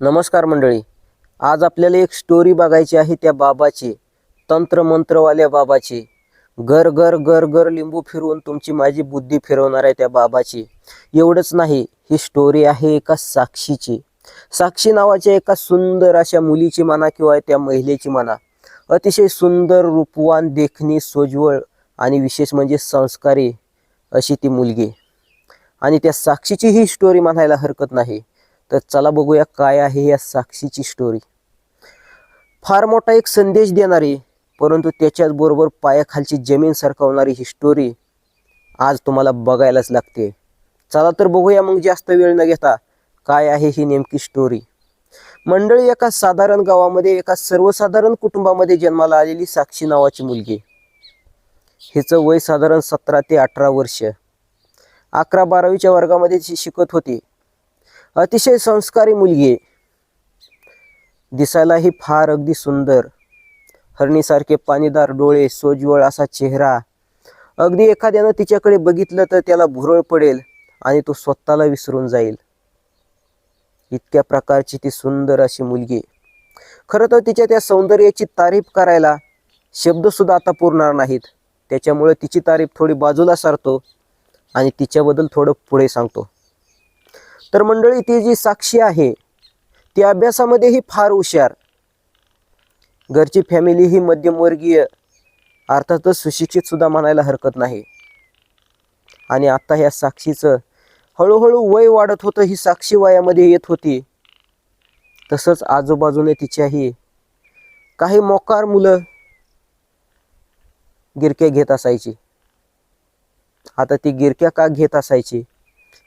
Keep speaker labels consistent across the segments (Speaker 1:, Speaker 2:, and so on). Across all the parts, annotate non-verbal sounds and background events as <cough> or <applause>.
Speaker 1: नमस्कार मंडळी. आज आपल्याला एक स्टोरी बघायची आहे त्या बाबाची तंत्रमंत्रवाल्या बाबाची. घर घर घर घर लिंबू फिरवून तुमची माझी बुद्धी फिरवणार आहे त्या बाबाची. एवढंच नाही ही स्टोरी आहे एका साक्षीची. साक्षी नावाच्या एका सुंदर अशा मुलीची म्हणा किंवा त्या महिलेची म्हणा. अतिशय सुंदर रूपवान देखणी सोज्वळ आणि विशेष म्हणजे संस्कारी अशी ती मुलगी. आणि त्या साक्षीची ही स्टोरी म्हणायला हरकत नाही. तर चला बघूया काय आहे या साक्षीची स्टोरी फार मोठा एक संदेश देणारी परंतु त्याच्याचबरोबर पायाखालची जमीन सरकवणारी ही स्टोरी आज तुम्हाला बघायलाच लागते. चला तर बघूया मग जास्त वेळ न घेता काय आहे ही नेमकी स्टोरी मंडळी एका साधारण गावामध्ये एका सर्वसाधारण कुटुंबामध्ये जन्माला आलेली साक्षी नावाची मुलगी. हिचं वय साधारण सतरा ते अठरा वर्ष. अकरा बारावीच्या वर्गामध्ये ती शिकत होती. अतिशय संस्कारी मुलगी आहे. दिसायलाही फार अगदी सुंदर. हरणीसारखे पाणीदार डोळे सोज्वळ असा चेहरा. अगदी एखाद्यानं तिच्याकडे बघितलं तर त्याला भुरळ पडेल आणि तो स्वतःला विसरून जाईल. इतक्या प्रकारची ती सुंदर अशी मुलगी खरं तर तिच्या त्या सौंदर्याची तारीफ करायला शब्दसुद्धा आता पुरणार नाहीत. त्याच्यामुळे तिची तारीफ थोडी बाजूला सारतो आणि तिच्याबद्दल थोडं पुढे सांगतो. तर मंडळी ती जी साक्षी आहे ती अभ्यासामध्येही फार हुशार. घरची फॅमिली ही मध्यमवर्गीय अर्थातच सुशिक्षित सुद्धा म्हणायला हरकत नाही. आणि आता ह्या साक्षीचं हळूहळू वय वाढत होतं ही साक्षी वयामध्ये येत होती. तसंच आजूबाजूने तिच्याही काही मोकार मुलं गिरक्या घेत असायची. आता ती गिरक्या का घेत असायची?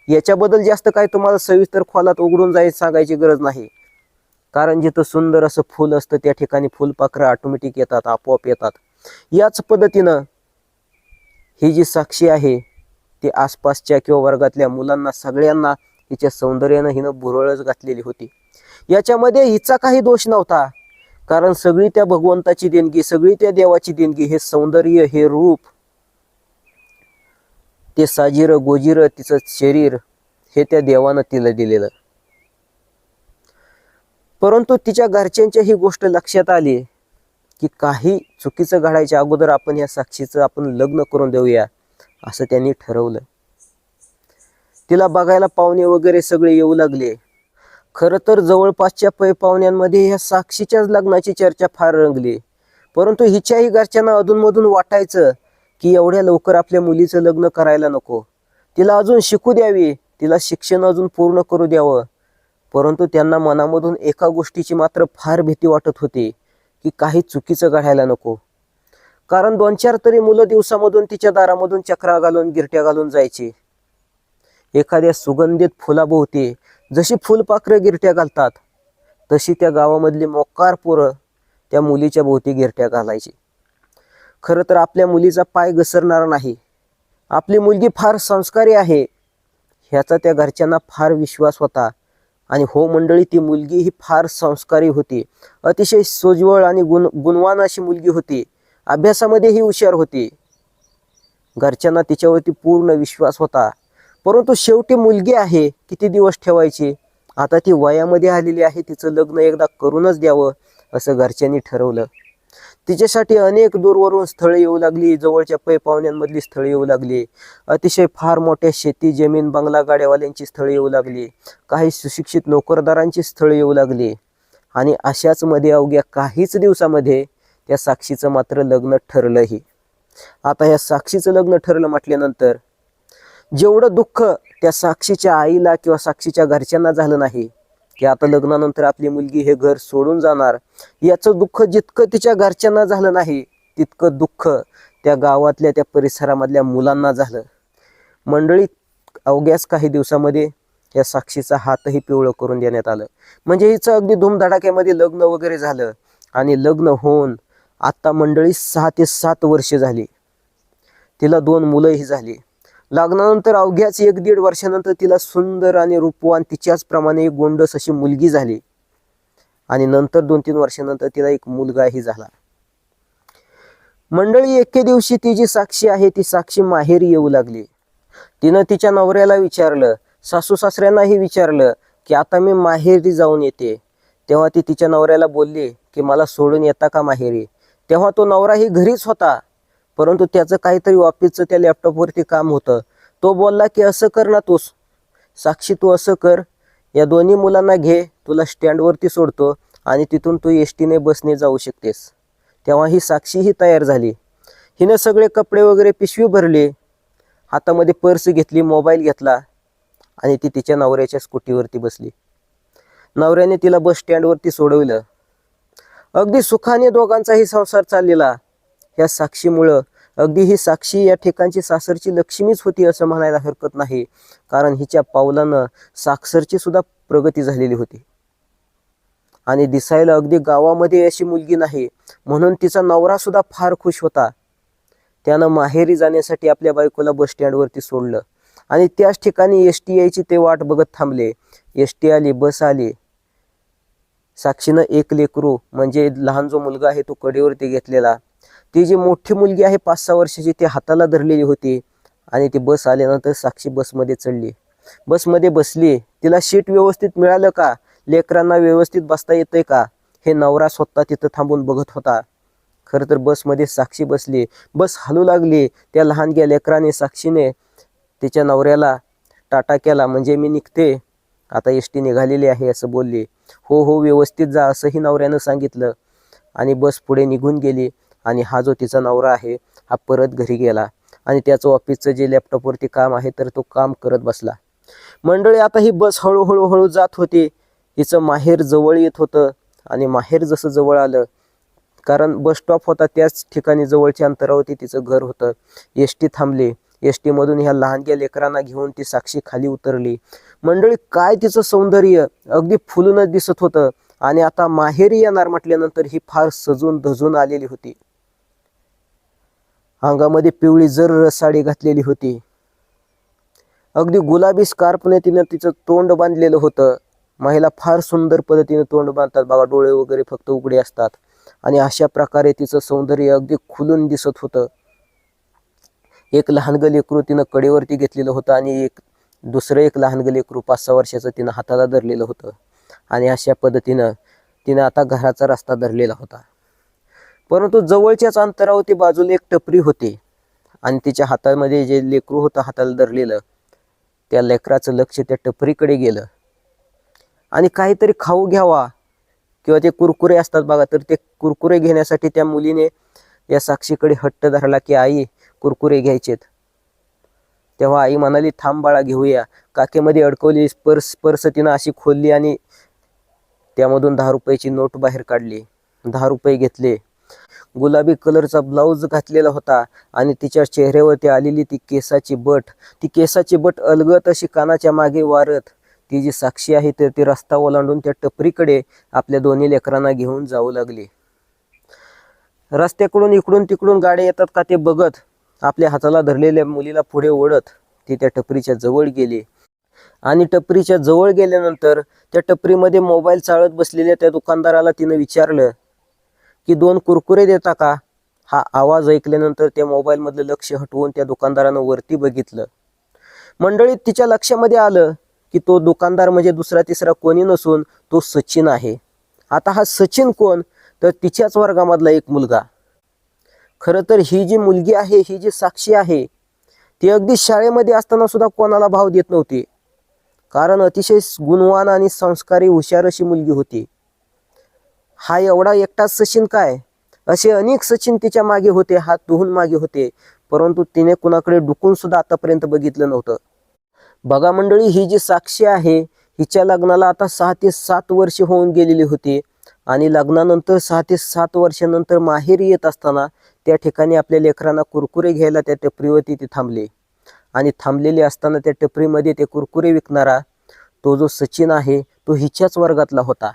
Speaker 1: याच्याबद्दल जास्त काय तुम्हाला सविस्तर खोलात उघडून जायचं सांगायची गरज नाही. कारण जिथं सुंदर असं फुल असतं त्या ठिकाणी फुलपाखरं ऑटोमॅटिक येतात आपोआप येतात. याच पद्धतीनं ही जी साक्षी आहे ती आसपासच्या किंवा वर्गातल्या मुलांना सगळ्यांना हिच्या सौंदर्यानं हिनं भुरळच घातलेली होती. याच्यामध्ये हिचा काही दोष नव्हता. कारण सगळी त्या भगवंताची देणगी सगळी त्या देवाची देणगी हे सौंदर्य हे रूप ते साजिरं गोजिर तिचं शरीर हे त्या देवानं तिला दिलेलं. परंतु तिच्या घरच्यांच्या ही गोष्ट लक्षात आली की काही चुकीचं घडायच्या अगोदर आपण या साक्षीचं आपण लग्न करून देऊया असं त्यांनी ठरवलं. तिला बघायला पाहुणे वगैरे सगळे येऊ लागले. खरं तर जवळपासच्या पै पाहुण्यांमध्ये ह्या साक्षीच्याच लग्नाची चर्चा फार रंगली. परंतु हिच्याही घरच्यांना अधूनमधून वाटायचं की एवढ्या लवकर आपल्या मुलीचं लग्न करायला नको. तिला अजून शिकू द्यावी. तिला शिक्षण अजून पूर्ण करू द्यावं. परंतु त्यांना मनामधून एका गोष्टीची मात्र फार भीती वाटत होती की काही चुकीचं घडायला नको. कारण दोन चार तरी मुलं दिवसामधून तिच्या दारामधून चक्रा घालून गिरट्या घालून जायची. एखाद्या सुगंधित फुलाभोवती जशी फुलपाखरं गिरट्या घालतात तशी त्या गावामधली मोकार पोरं त्या मुलीच्या भोवती गिरट्या घालायची. खरं तर आपल्या मुलीचा पाय घसरणार नाही. आपली मुलगी फार संस्कारी आहे. ह्याचा त्या घरच्यांना फार विश्वास होता. आणि हो मंडळी ती मुलगी ही फार संस्कारी होती. अतिशय सोज्वळ आणि गुण गुणवान अशी मुलगी होती. अभ्यासामध्येही हुशार होती. घरच्यांना तिच्यावरती पूर्ण विश्वास होता. परंतु शेवटी मुलगी आहे किती दिवस ठेवायची? आता ती वयामध्ये आलेली आहे तिचं लग्न एकदा करूनच द्यावं असं घरच्यांनी ठरवलं. तिच्यासाठी अनेक दूरवरून स्थळं येऊ लागली. जवळच्या पै पाहुण्यांमधली स्थळं येऊ लागली. अतिशय फार मोठ्या शेती जमीन बंगला गाड्यावाल्यांची स्थळं येऊ लागली. काही सुशिक्षित नोकरदारांची स्थळं येऊ लागली. आणि अशाच मध्ये अवघ्या काहीच दिवसामध्ये त्या साक्षीचं मात्र लग्न ठरलंही. आता या साक्षीचं लग्न ठरलं म्हटल्यानंतर जेवढं दुःख त्या साक्षीच्या आईला किंवा साक्षीच्या घरच्यांना झालं नाही की आता लग्नानंतर आपली मुलगी हे घर सोडून जाणार याचं दुःख जितकं तिच्या घरच्यांना झालं नाही तितकं दुःख त्या गावातल्या त्या परिसरामधल्या मुलांना झालं. मंडळीत अवघ्याच काही दिवसामध्ये या साक्षीचा हातही पिवळं करून देण्यात आलं. म्हणजे हिचं अगदी धूमधडाक्यामध्ये लग्न वगैरे झालं आणि लग्न होऊन आत्ता मंडळी सहा ते सात वर्ष झाली. तिला दोन मुलंही झाली. लग्नानंतर अवघ्याच एक दीड वर्षानंतर तिला सुंदर आणि रूपवान तिच्याच प्रमाणे एक गोंडस अशी मुलगी झाली. आणि नंतर दोन तीन वर्षानंतर तिला एक मुलगाही झाला. मंडळी एके दिवशी ती जी साक्षी आहे ती साक्षी माहेरी येऊ लागली. तिनं तिच्या नवऱ्याला विचारलं सासू सासऱ्यांनाही विचारलं की आता मी माहेरी जाऊन येते. तेव्हा ती तिच्या नवऱ्याला बोलली की मला सोडून येता का माहेरी? तेव्हा तो नवराही घरीच होता. परंतु त्याचं काहीतरी ऑफिसचं त्या लॅपटॉपवरती काम होतं. तो बोलला की असं कर ना तूस साक्षी तू असं कर. या दोन्ही मुलांना घे. तुला स्टँडवरती सोडतो आणि तिथून तू एस टीने बसने जाऊ शकतेस. तेव्हा ही साक्षीही तयार झाली. हिनं सगळे कपडे वगैरे पिशवी भरली. हातामध्ये पर्स घेतली मोबाईल घेतला आणि ती तिच्या नवऱ्याच्या स्कूटीवरती बसली. नवऱ्याने तिला बस स्टँडवरती सोडवलं. अगदी सुखाने दोघांचाही संसार चाललेला. या साक्षीमुळं. अगदी ही साक्षी या ठिकाणची सासरची लक्ष्मीच होती असं म्हणायला हरकत नाही. कारण हिच्या पावलानं साक्षरची सुद्धा प्रगती झालेली होती. आणि दिसायला अगदी गावामध्ये अशी मुलगी नाही म्हणून तिचा नवरा सुद्धा फार खुश होता. त्यानं माहेरी जाण्यासाठी आपल्या बायकोला बस स्टँडवरती सोडलं. आणि त्याच ठिकाणी एस टी आयची ते वाट बघत थांबले. एस टी आली बस आली. साक्षीनं एक लेकरू म्हणजे लहान जो मुलगा आहे तो कडेवरती घेतलेला. ती जी मोठी मुलगी आहे पाच सहा वर्षाची ती हाताला धरलेली होती. आणि ती बस आल्यानंतर साक्षी बसमध्ये चढली. बसमध्ये बसली. तिला सीट व्यवस्थित मिळालं का? लेकरांना व्यवस्थित बसता येतंय का? हे नवरा स्वतः तिथं थांबून बघत होता. खरं तर बसमध्ये साक्षी बसली. बस हलू लागली. त्या लहानग्या लेकराने साक्षीने तिच्या नवऱ्याला टाटा केला. म्हणजे मी निघते. आता एस टी निघालेली आहे असं बोलली. हो हो व्यवस्थित जा असंही नवऱ्यानं सांगितलं. आणि बस पुढे निघून गेली. आणि हा जो तिचा नवरा आहे हा परत घरी गेला आणि त्याचं ऑफिसचं जे लॅपटॉपवरती काम आहे तर तो काम करत बसला. मंडळी आता ही बस हळूहळू हळू जात होती. हिचं माहेर जवळ येत होतं आणि माहेर जसं जवळ आलं कारण बस स्टॉप होता त्याच ठिकाणी जवळच्या अंतरावरती तिचं घर होतं. एस टी थांबली. एस टीमधून ह्या लहानग्या लेकरांना घेऊन ती साक्षी खाली उतरली. मंडळी काय तिचं सौंदर्य? अगदी फुलूनच दिसत होतं. आणि आता माहेरी येणार म्हटल्यानंतर ही फार सजून धजून आलेली होती. अंगामध्ये पिवळी जर साडी घातलेली होती. अगदी गुलाबी स्कार्फने तिनं तिचं तोंड बांधलेलं होतं. महिला फार सुंदर पद्धतीने तोंड बांधतात बघा डोळे वगैरे फक्त उघडे असतात. आणि अशा प्रकारे तिचं सौंदर्य अगदी खुलून दिसत होतं. एक लहान गलेकरू तिनं कडेवरती घेतलेलं होतं आणि एक दुसरं एक लहान गलेकरू पाच सहा वर्षाचं तिनं हाताला धरलेलं होतं. आणि अशा पद्धतीनं तिनं आता घराचा रस्ता धरलेला होता. परंतु जवळच्याच अंतरावरती बाजूला एक टपरी होती. आणि तिच्या हातामध्ये जे लेकरू होतं हाताला धरलेलं त्या लेकराचं लक्ष त्या टपरीकडे गेलं. आणि काहीतरी खाऊ घ्यावा किंवा ते कुरकुरे असतात बघा तर ते कुरकुरे घेण्यासाठी त्या मुलीने या साक्षीकडे हट्ट धरला की आई कुरकुरे घ्यायचेत. तेव्हा आई म्हणाली थांब बाळा घेऊया. काकेमध्ये अडकवली पर्स पर्स तिनं अशी खोलली आणि त्यामधून दहा रुपयाची नोट बाहेर काढली. दहा रुपये घेतले. गुलाबी कलरचा ब्लाऊज घातलेला होता आणि तिच्या चेहऱ्यावरती आलेली ती केसाची बट. ती केसाची बट अलगत अशी कानाच्या मागे वारत. ती जी साक्षी आहे तर ती रस्ता ओलांडून त्या टपरीकडे आपल्या दोन्ही लेकरांना घेऊन जाऊ लागली. रस्त्याकडून इकडून तिकडून गाड्या येतात का ते बघत आपल्या हाताला धरलेल्या मुलीला पुढे ओढत ती त्या टपरीच्या जवळ गेली. आणि टपरीच्या जवळ गेल्यानंतर त्या टपरीमध्ये मोबाईल चाळत बसलेल्या त्या दुकानदाराला तिनं विचारलं की दोन कुरकुरे देता का? हा आवाज ऐकल्यानंतर त्या मोबाईलमधलं लक्ष हटवून त्या दुकानदारानं वरती बघितलं. मंडळीत तिच्या लक्षामध्ये आलं की तो दुकानदार म्हणजे दुसरा तिसरा कोणी नसून तो सचिन आहे. आता हा सचिन कोण? तर तिच्याच वर्गामधला एक मुलगा. खरं तर ही जी मुलगी आहे ही जी साक्षी आहे ती अगदी शाळेमध्ये असताना सुद्धा कोणाला भाव देत नव्हती. कारण अतिशय गुणवान आणि संस्कारी हुशार अशी मुलगी होती. हा एवढा एकटाच सचिन काय? असे अनेक सचिन तिच्यामागे होते हात धुवून मागे होते. परंतु तिने कुणाकडे डुकून सुद्धा आतापर्यंत बघितलं नव्हतं. बघा मंडळी ही जी साक्षी आहे हिच्या लग्नाला आता सहा ते सात वर्षे होऊन गेलेली होती. आणि लग्नानंतर सहा ते सात वर्षानंतर माहेरी येत असताना त्या ठिकाणी आपल्या लेकरांना कुरकुरे घ्यायला त्या टपरीवरती ते थांबले. आणि थांबलेले असताना त्या टपरीमध्ये ते कुरकुरे विकणारा तो जो सचिन आहे तो हिच्याच वर्गातला होता.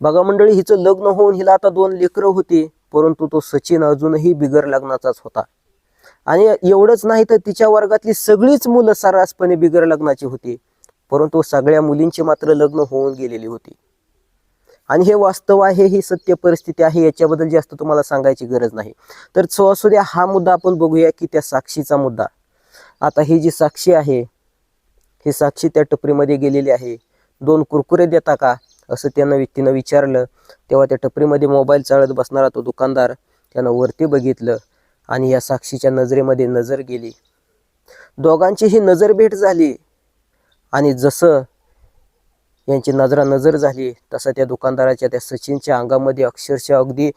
Speaker 1: बघा मंडळी हिचं लग्न होऊन हिला आता दोन लेकरं होती परंतु तो सचिन अजूनही बिगर लग्नाचाच होता. आणि एवढंच नाही तर तिच्या वर्गातली सगळीच मुलं सर्रासपणे बिगर लग्नाची होती परंतु सगळ्या मुलींची मात्र लग्न होऊन गेलेली होती. आणि हे वास्तव आहे ही सत्य परिस्थिती आहे याच्याबद्दल जास्त तुम्हाला सांगायची गरज नाही. तर सो असू द्या हा मुद्दा आपण बघूया की त्या साक्षीचा मुद्दा. आता ही जी साक्षी आहे ही साक्षी त्या टपरीमध्ये गेलेली आहे. दोन कुरकुरे देता का? असं त्यानं व्यक्तीनं विचारलं. तेव्हा त्या टपरीमध्ये मोबाईल चालत बसणारा तो दुकानदार त्यानं वरती बघितलं आणि या साक्षीच्या नजरेमध्ये नजर गेली. दोघांची ही नजर भेट झाली आणि जसं यांची नजरा नजर झाली तसं त्या दुकानदाराच्या त्या सचिनच्या अंगामध्ये अक्षरशः अगदी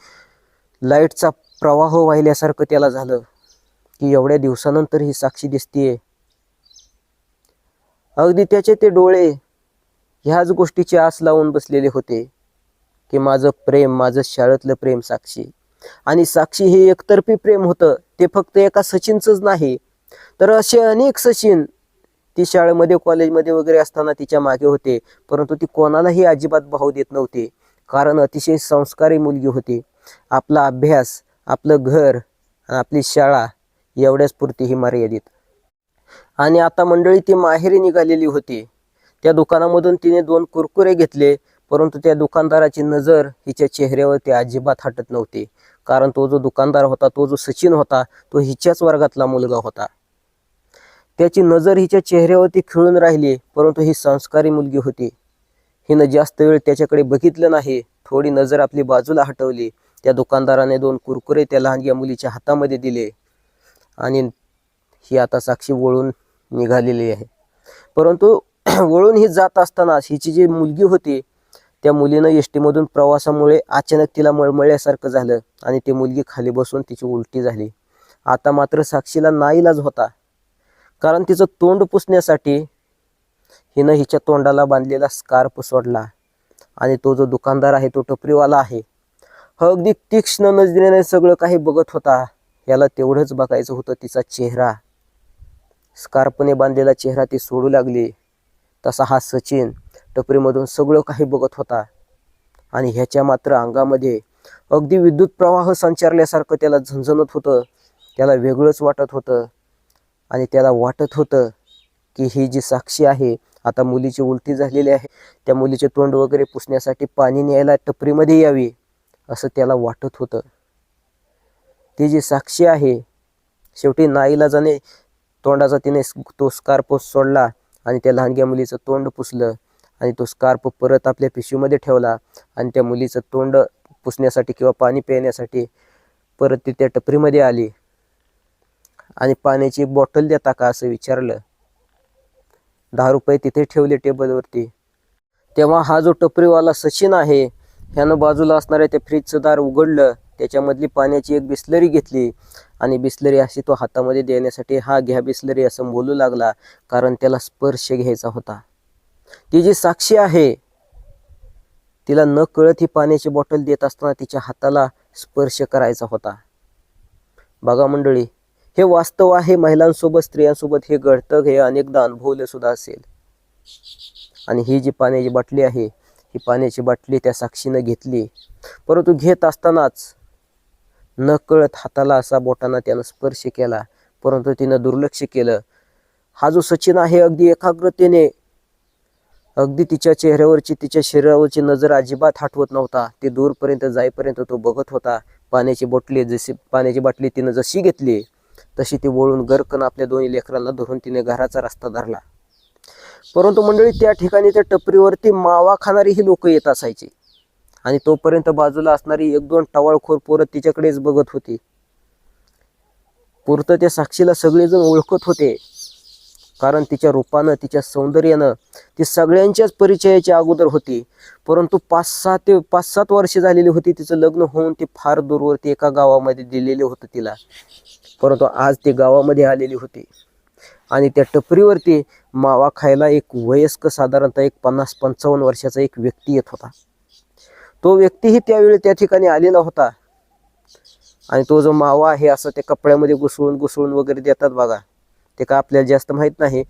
Speaker 1: लाईटचा प्रवाह वाहिल्यासारखं त्याला झालं की एवढ्या दिवसानंतर ही साक्षी दिसतीये. अगदी त्याचे ते डोळे ह्याच गोष्टीची आस लावून बसलेले होते की माझं प्रेम माझं शाळेतलं प्रेम साक्षी. आणि साक्षी हे एकतर्फी प्रेम होतं ते फक्त एका सचिनचंच नाही. तर असे अनेक सचिन ती शाळेमध्ये कॉलेजमध्ये वगैरे असताना तिच्यामागे होते परंतु ती कोणालाही अजिबात भाव देत नव्हती. कारण अतिशय संस्कारी मुलगी होती. आपला अभ्यास आपलं घर आपली शाळा एवढ्याच पुरती ही मर्यादित. आणि आता मंडळी ती माहेरी निघालेली होती. त्या दुकानामधून तिने दोन कुरकुरे घेतले परंतु त्या दुकानदाराची नजर हिच्या चेहऱ्यावरती अजिबात हटत नव्हती. कारण तो जो दुकानदार होता तो जो सचिन होता तो हिच्याच वर्गातला मुलगा होता. त्याची नजर हिच्या चेहऱ्यावरती खिळून राहिली परंतु ही संस्कारी मुलगी होती. हिनं जास्त वेळ त्याच्याकडे बघितलं नाही थोडी नजर आपली बाजूला हटवली. त्या दुकानदाराने दोन कुरकुरे त्या लहानग्या मुलीच्या हातामध्ये दिले. आणि ही आता साक्षी वळून निघालेली आहे. परंतु <clears throat> वळून ही जात असतानाच हिची जी मुलगी होती त्या मुलीनं एस टीमधून प्रवासामुळे अचानक तिला मळमळल्यासारखं झालं आणि ती मुलगी खाली बसून तिची उलटी झाली. आता मात्र साक्षीला नाईलाज होता. कारण तिचं तोंड पुसण्यासाठी हिनं हिच्या तोंडाला बांधलेला स्कार्प सोडला आणि तो जो दुकानदार आहे तो टपरीवाला आहे. हा अगदी तीक्ष्ण नजरेने सगळं काही बघत होता. याला तेवढंच बघायचं होतं तिचा चेहरा. स्कार्पने बांधलेला चेहरा ती सोडू लागली. तसा हा सचिन टपरीमधून सगळं काही बघत होता. आणि ह्याच्या मात्र अंगामध्ये अगदी विद्युत प्रवाह संचारल्यासारखं त्याला झणझणत होतं. त्याला वेगळंच वाटत होतं. आणि त्याला वाटत होतं की ही जी साक्षी आहे आता मुलीची उलटी झालेली आहे. त्या मुलीचे तोंड वगैरे पुसण्यासाठी पाणी न्यायला टपरीमध्ये यावी असं त्याला वाटत होतं. ती जी साक्षी आहे शेवटी नाईलाजाने तोंडाचा तिने तो स्कार्फ सोडला. आणि त्या लहानग्या मुलीचं तोंड पुसलं आणि तो स्कार्प परत आपल्या पिशवीमध्ये ठेवला आणि त्या मुलीचं तोंड पुसण्यासाठी किंवा पाणी पिण्यासाठी परत ती त्या टपरीमध्ये आली. आणि पाण्याची बॉटल देता का असं विचारलं. दहा रुपये तिथे ठेवले टेबलवरती. तेव्हा हा जो टपरीवाला सचिन आहे ह्यानं बाजूला असणाऱ्या त्या फ्रीजचं दार उघडलं. त्याच्यामधली पाण्याची एक बिस्लरी घेतली. आणि बिस्लरी अशी तो हातामध्ये देण्यासाठी हा घ्या बिस्लरी असं बोलू लागला कारण त्याला स्पर्श घ्यायचा होता. ती जी साक्षी आहे तिला न कळत ही पाण्याची बॉटल देत असताना तिच्या हाताला स्पर्श करायचा होता. बघा मंडळी हे वास्तव आहे महिलांसोबत स्त्रियांसोबत हे घडतं हे अनेकदा अनुभवलं सुद्धा असेल. आणि ही जी पाण्याची बाटली आहे ही पाण्याची बाटली त्या साक्षीनं घेतली. परंतु घेत असतानाच न कळत हाताला असा बोटांना त्यानं स्पर्श केला. परंतु तिनं दुर्लक्ष केलं. हा जो सचिन आहे अगदी एकाग्रतेने अगदी तिच्या चेहऱ्यावरची तिच्या शरीरावरची नजर अजिबात हटवत नव्हता. ते दूरपर्यंत जाईपर्यंत तो बघत होता. पाण्याची बोटली जशी पाण्याची बाटली तिनं जशी घेतली तशी ती वळून गरकन आपल्या दोन्ही लेकरांना धरून तिने घराचा रस्ता धरला. परंतु मंडळी त्या ठिकाणी त्या टपरीवरती मावा खाणारी ही लोक येत असायची. आणि तोपर्यंत बाजूला असणारी एक दोन टवाळखोर पोरं तिच्याकडेच बघत होती. पुरतं त्या साक्षीला सगळेजण ओळखत होते. कारण तिच्या रूपानं तिच्या सौंदर्यानं ती सगळ्यांच्याच परिचयाच्या अगोदर होती. परंतु पाच सहा ते पाच सात वर्षे झालेली होती तिचं लग्न होऊन ती फार दूरवरती एका गावामध्ये दिलेले होतं तिला. परंतु आज ती गावामध्ये आलेली होती. आणि त्या टपरीवरती मावा खायला एक वयस्क साधारणतः एक पन्नास पंचावन्न वर्षाचा एक व्यक्ती येत होता. तो व्यक्तीही त्यावेळी त्या ठिकाणी आलेला होता. आणि तो जो मावा आहे असं ते कपड्यामध्ये घुसळून घुसळून वगैरे देतात बघा. ते का आपल्याला जास्त माहीत नाही.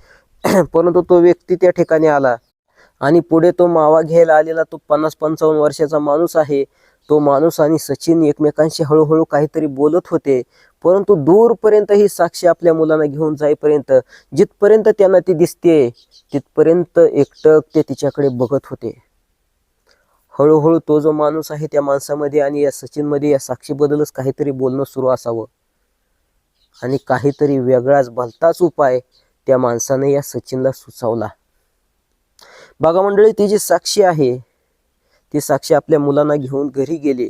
Speaker 1: <clears throat> परंतु तो व्यक्ती त्या ठिकाणी आला. आणि पुढे तो मावा घ्यायला आलेला तो पन्नास पंचावन्न वर्षाचा माणूस आहे. तो माणूस आणि सचिन एकमेकांशी हळूहळू काहीतरी बोलत होते. परंतु दूरपर्यंत ही साक्षी आपल्या मुलांना घेऊन जाईपर्यंत जिथपर्यंत त्यांना ती दिसते तिथपर्यंत एकटक ते तिच्याकडे बघत होते. हळूहळू तो जो माणूस आहे त्या माणसामध्ये आणि या सचिनमध्ये या साक्षीबद्दलच काहीतरी बोलणं सुरू असावं. आणि काहीतरी वेगळाच भलताच उपाय त्या माणसाने या सचिनला सुचवला. बघा मंडळी ती जी साक्षी आहे ती साक्षी आपल्या मुलांना घेऊन घरी गेली.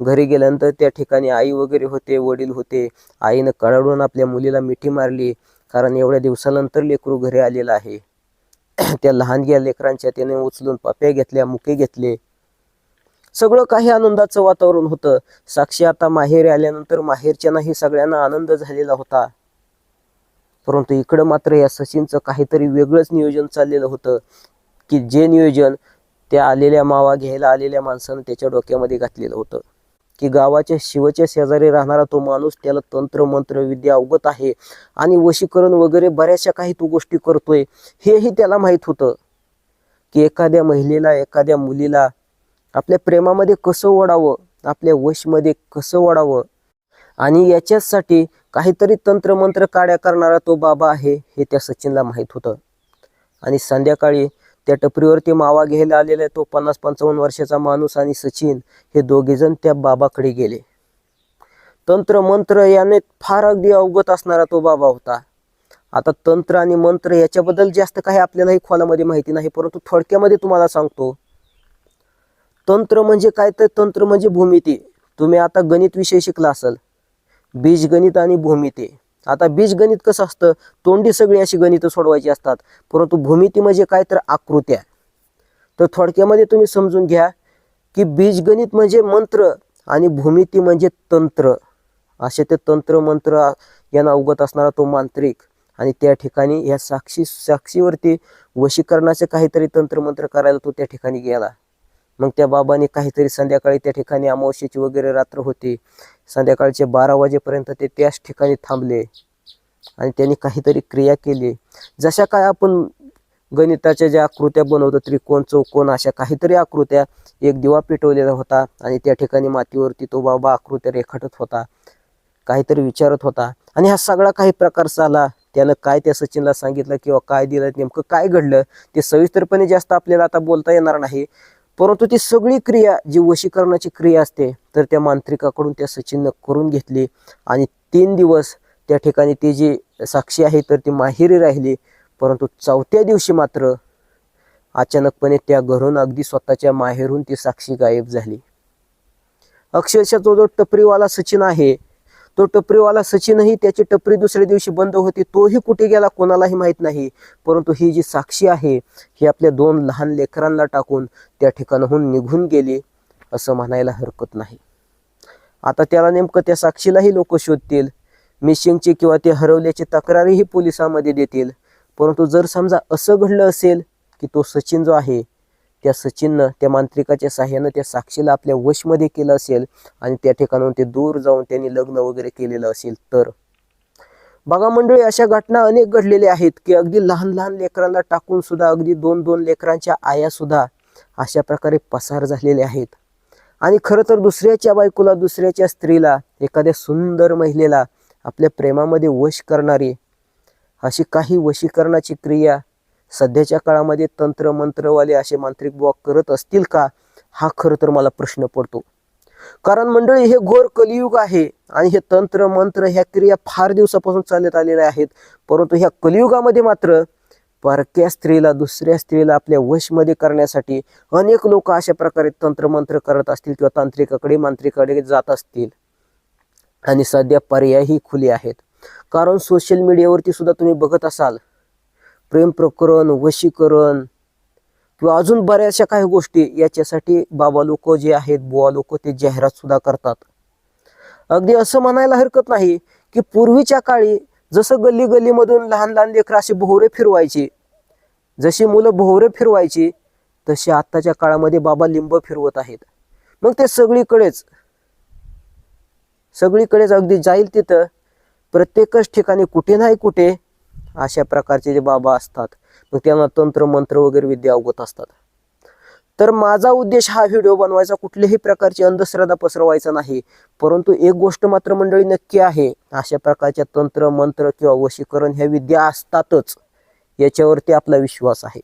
Speaker 1: घरी गेल्यानंतर त्या ठिकाणी आई वगैरे होते वडील होते. आईनं कळाडून आपल्या मुलीला मिठी मारली कारण एवढ्या दिवसानंतर लेकरू घरी आलेलं आहे. <clears throat> त्या लहानग्या लेकरांच्या त्याने उचलून पाप्या घेतल्या मुके घेतले. सगळं काही आनंदाचं वातावरण होतं. साक्षी आता माहेर आल्यानंतर माहेरच्यांनाही सगळ्यांना आनंद झालेला होता. परंतु इकडं मात्र या सचिनचं काहीतरी वेगळंच नियोजन चाललेलं होतं की जे नियोजन त्या आलेल्या मावा घ्यायला आलेल्या माणसानं त्याच्या डोक्यामध्ये घातलेलं होतं. की गावाच्या शिवच्या शेजारी राहणारा तो माणूस त्याला तंत्र मंत्र विद्या अवगत आहे. आणि वशीकरण वगैरे बऱ्याचशा काही तो गोष्टी करतोय. हेही त्याला माहीत होतं. की एखाद्या महिलेला एखाद्या मुलीला आपल्या प्रेमामध्ये कसं ओढावं? आपल्या वशमध्ये कसं ओढावं? आणि याच्यासाठी काहीतरी तंत्रमंत्र काड्या करणारा तो बाबा आहे हे त्या सचिनला माहीत होतं. आणि संध्याकाळी त्या टपरीवरती मावा घ्यायला आलेला तो पन्नास पंचावन्न वर्षाचा माणूस आणि सचिन हे दोघेजण त्या बाबाकडे गेले. तंत्र मंत्र याने फार अगदी अवगत असणारा तो बाबा होता. आता तंत्र आणि मंत्र याच्याबद्दल जास्त काही आपल्यालाही खोलामध्ये माहिती नाही परंतु थोडक्यामध्ये तुम्हाला सांगतो. तंत्र म्हणजे काय? तर तंत्र म्हणजे भूमिती. तुम्ही आता गणित विषय शिकला असाल. बीजगणित आणि भूमिती. आता बीजगणित कसं असतं? तोंडी सगळी अशी गणितं सोडवायची असतात. परंतु भूमिती म्हणजे काय तर आकृत्या. तर थोडक्यामध्ये तुम्ही समजून घ्या की बीजगणित म्हणजे मंत्र आणि भूमिती म्हणजे तंत्र. असे ते तंत्र मंत्र यांना अवगत असणारा तो मांत्रिक. आणि त्या ठिकाणी या साक्षी साक्षीवरती वशीकरणाचे काहीतरी तंत्रमंत्र करायला तो त्या ठिकाणी गेला. मग त्या बाबाने काहीतरी संध्याकाळी त्या ठिकाणी अमावस्येची वगैरे रात्र होती. संध्याकाळचे बारा वाजेपर्यंत ते त्याच ठिकाणी थांबले. आणि त्यांनी काहीतरी क्रिया केली. जशा काय आपण गणिताच्या ज्या आकृत्या बनवतो त्रिकोण चौकोन अशा काहीतरी आकृत्या एक दिवा पेटवलेला होता आणि त्या ठिकाणी मातीवरती तो बाबा आकृत्या रेखाटत होता काहीतरी विचारत होता. आणि हा सगळा काही प्रकार झाला. त्यानं काय त्या सचिनला सांगितलं किंवा काय दिलं नेमकं काय घडलं ते सविस्तरपणे जास्त आपल्याला आता बोलता येणार नाही. परंतु ती सगळी क्रिया जी वशीकरणाची क्रिया असते तर त्या मांत्रिकाकडून त्या सचिननं करून घेतली आणि तीन दिवस त्या ठिकाणी ती जी साक्षी आहे तर ती माहेरी राहिली. परंतु चौथ्या दिवशी मात्र अचानकपणे त्या घरून अगदी स्वतःच्या माहेरून ती साक्षी गायब झाली. अक्षरशः तो जो टपरीवाला सचिन आहे तो टपरीवाला सचिनही त्याची टपरी दुसऱ्या दिवशी बंद होती तोही कुठे गेला कोणालाही माहीत नाही. परंतु ही जी साक्षी आहे ही आपल्या दोन लहान लेकरांना टाकून त्या ठिकाणाहून निघून गेली असं म्हणायला हरकत नाही. आता त्याला नेमकं त्या साक्षीलाही लोक शोधतील. मिशिंगची किंवा ते हरवल्याची तक्रारीही पोलिसांमध्ये देतील. परंतु जर समजा असं घडलं असेल की तो सचिन जो आहे त्या सचिननं त्या मांत्रिकाच्या साह्यानं त्या साक्षीला आपल्या वशमध्ये केलं असेल आणि त्या ठिकाणाहून ते दूर जाऊन त्यांनी लग्न वगैरे केलेलं असेल तर. बघा मंडळी अशा घटना अनेक घडलेल्या आहेत की अगदी लहान लहान लेकरांना टाकून सुद्धा अगदी दोन दोन लेकरांच्या आया सुद्धा अशा प्रकारे पसार झालेल्या आहेत. आणि खरं तर दुसऱ्याच्या बायकोला दुसऱ्याच्या स्त्रीला एखाद्या सुंदर महिलेला आपल्या प्रेमामध्ये वश करणारी अशी काही वशीकरणाची क्रिया सध्याच्या काळामध्ये तंत्र मंत्रवाले असे मांत्रिक बुवा करत असतील का? हा खरं तर मला प्रश्न पडतो. कारण मंडळी हे घोर कलियुग आहे आणि हे तंत्र मंत्र ह्या क्रिया फार दिवसापासून चालत आलेल्या आहेत. परंतु ह्या कलियुगामध्ये मात्र परक्या स्त्रीला दुसऱ्या स्त्रीला आपल्या वशमध्ये करण्यासाठी अनेक लोक अशा प्रकारे तंत्रमंत्र करत असतील किंवा तांत्रिकाकडे मांत्रिकाकडे जात असतील. आणि सध्या पर्यायही खुले आहेत. कारण सोशल मीडियावरती सुद्धा तुम्ही बघत असाल प्रेम प्रकरण वशीकरण किंवा अजून बऱ्याचशा काही गोष्टी याच्यासाठी बाबा लोक जे आहेत बुवा लोक ते जाहिरात सुद्धा करतात. अगदी असं म्हणायला हरकत नाही की पूर्वीच्या काळी जसं गल्ली गल्लीमधून लहान लहान लेकरं असे भोवरे फिरवायची जशी मुलं भोवरे फिरवायची तशी आत्ताच्या काळामध्ये बाबा लिंब फिरवत आहेत. मग ते सगळीकडेच सगळीकडेच अगदी जाईल तिथं प्रत्येकच ठिकाणी कुठे नाही कुठे अशा प्रकारचे जे बाबा असतात मग त्यांना तंत्र मंत्र वगैरे विद्या अवगत असतात. तर माझा उद्देश हा व्हिडिओ बनवायचा कुठल्याही प्रकारची अंधश्रद्धा पसरवायचा नाही परंतु एक गोष्ट मात्र मंडळी नक्की आहे अशा प्रकारच्या तंत्र मंत्र किंवा वशीकरण ह्या विद्या असतातच याच्यावरती आपला विश्वास आहे.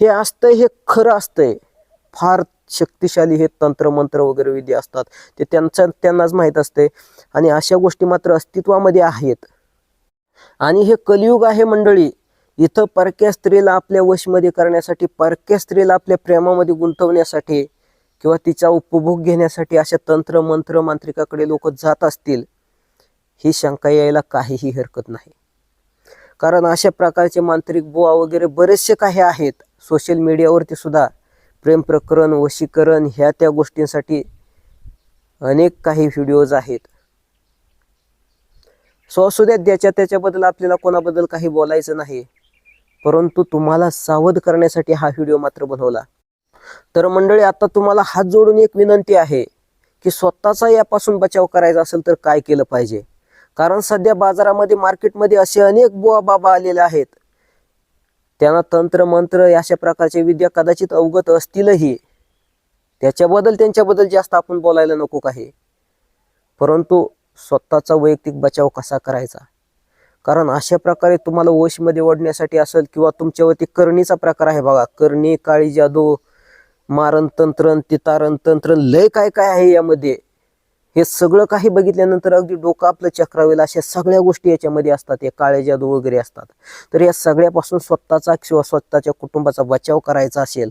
Speaker 1: हे असतंय हे खरं असतंय. फार शक्तिशाली हे तंत्र मंत्र वगैरे विद्या असतात ते त्यांचा त्यांनाच माहीत असते आणि अशा गोष्टी मात्र अस्तित्वामध्ये आहेत. आणि हे कलियुग आहे मंडळी. इथं परक्या स्त्रीला आपल्या वशमध्ये करण्यासाठी परक्या स्त्रीला आपल्या प्रेमामध्ये गुंतवण्यासाठी किंवा तिचा उपभोग घेण्यासाठी अशा तंत्र मंत्र मांत्रिकाकडे लोक जात असतील ही शंका यायला काहीही हरकत नाही. कारण अशा प्रकारचे मांत्रिक बुवा वगैरे बरेचसे काही आहेत. सोशल मीडियावरती सुद्धा प्रेम प्रकरण वशीकरण ह्या त्या गोष्टींसाठी अनेक काही व्हिडिओज आहेत. सो असू द्या ज्याच्या त्याच्याबद्दल आपल्याला कोणाबद्दल काही बोलायचं नाही. परंतु तुम्हाला सावध करण्यासाठी हा व्हिडिओ मात्र बनवला. तर मंडळी आता तुम्हाला हात जोडून एक विनंती आहे की स्वतःचा यापासून बचाव करायचा असेल तर काय केलं पाहिजे? कारण सध्या बाजारामध्ये मार्केटमध्ये असे अनेक बुवा बाबा आलेले आहेत. त्यांना तंत्र मंत्र अशा प्रकारचे विद्या कदाचित अवगत असतीलही. त्याच्याबद्दल त्यांच्याबद्दल जास्त आपण बोलायला नको काही. परंतु स्वतःचा वैयक्तिक बचाव कसा करायचा? कारण अशा प्रकारे तुम्हाला वशमध्ये ओढण्यासाठी असेल किंवा तुमच्यावरती करणीचा प्रकार आहे बघा. करणी काळी जादू मारण तंत्रण तितारण तंत्र लय काय काय आहे यामध्ये. हे सगळं काही बघितल्यानंतर अगदी डोकं आपलं चक्रावेल अशा सगळ्या गोष्टी याच्यामध्ये असतात. या काळे जादू वगैरे असतात. तर या सगळ्यापासून स्वतःचा किंवा स्वतःच्या कुटुंबाचा बचाव करायचा असेल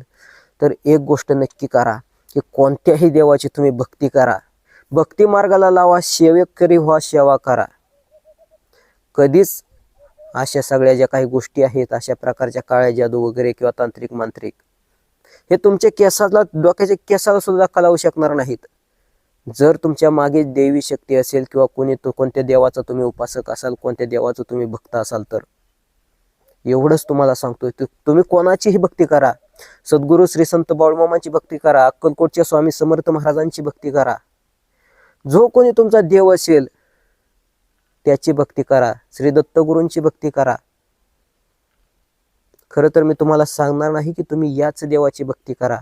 Speaker 1: तर एक गोष्ट नक्की करा की कोणत्याही देवाची तुम्ही भक्ती करा. भक्ती मार्गाला लावा सेवेकरी व्हा सेवा करा. कधीच अशा सगळ्या ज्या काही गोष्टी आहेत अशा प्रकारच्या काळ्या जादू वगैरे किंवा तांत्रिक मांत्रिक हे तुमच्या केसाला डोक्याच्या केसाला सुद्धा धक्का शकणार नाहीत. जर तुमच्या मागे देवी शक्ती असेल किंवा कोणी तो कोणत्या देवाचा तुम्ही उपासक असाल कोणत्या देवाचं तुम्ही भक्त असाल तर. एवढंच तुम्हाला सांगतोय. तुम्ही कोणाचीही भक्ती करा. सद्गुरू श्री संत बाळमामांची भक्ती करा. अक्कलकोटच्या स्वामी समर्थ महाराजांची भक्ती करा. जो कोणी तुमचा देव असेल त्याची भक्ती करा. श्री दत्तगुरूंची भक्ती करा. खरं तर मी तुम्हाला सांगणार नाही की तुम्ही याच देवाची भक्ती करा.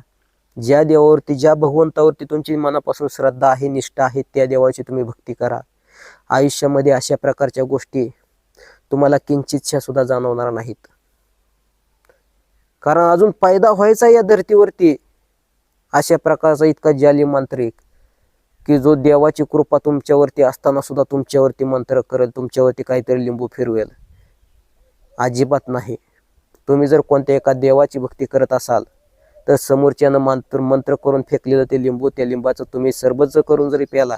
Speaker 1: ज्या देवावरती ज्या भगवंतावरती तुमची मनापासून श्रद्धा आहे निष्ठा आहे त्या देवाची तुम्ही भक्ती करा. आयुष्यामध्ये अशा प्रकारच्या गोष्टी तुम्हाला किंचितशा सुद्धा जाणवणार नाहीत. कारण अजून पैदा व्हायचा या धर्तीवरती. अशा प्रकारचा इतका जाली मांत्रिक की जो देवाची कृपा तुमच्यावरती असताना सुद्धा तुमच्यावरती मंत्र करेल तुमच्यावरती काहीतरी लिंबू फिरवेल. अजिबात नाही. तुम्ही जर कोणत्या एका देवाची भक्ती करत असाल तर समोरच्यानं मंत्र मंत्र करून फेकलेलं ते लिंबू त्या लिंबाचं तुम्ही सरबत करून जरी प्याला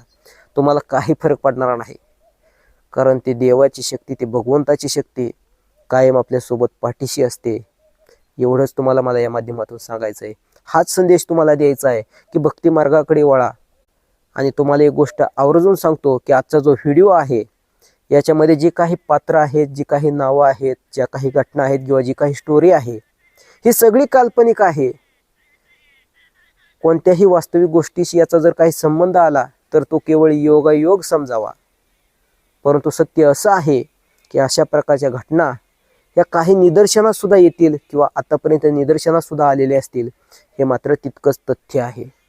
Speaker 1: तुम्हाला काही फरक पडणार नाही. कारण ती देवाची शक्ती ती भगवंताची शक्ती कायम आपल्यासोबत पाठीशी असते. एवढंच तुम्हाला मला या माध्यमातून सांगायचं आहे हाच संदेश तुम्हाला द्यायचा आहे की भक्ती मार्गाकडे वळा. आणि तुम्हाला एक गोष्ट आवर्जून सांगतो की आजचा जो व्हिडिओ आहे याच्यामध्ये जी काही पात्र आहेत जी काही नावं आहेत ज्या काही घटना आहेत किंवा जी काही स्टोरी आहे ही सगळी काल्पनिक आहे. कोणत्याही वास्तविक गोष्टीशी याचा जर काही संबंध आला तर तो केवळ योगायोग समजावा. परंतु सत्य असं आहे की अशा प्रकारच्या घटना या काही निदर्शनात सुद्धा येतील किंवा आतापर्यंत निदर्शनात सुद्धा आलेल्या असतील हे मात्र तितकंच तथ्य आहे.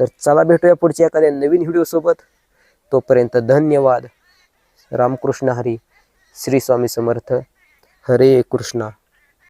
Speaker 1: तर चला भेटूया पुढच्या एखाद्या नवीन व्हिडिओसोबत तोपर्यंत धन्यवाद. रामकृष्ण हरी श्री स्वामी समर्थ. हरे कृष्णा.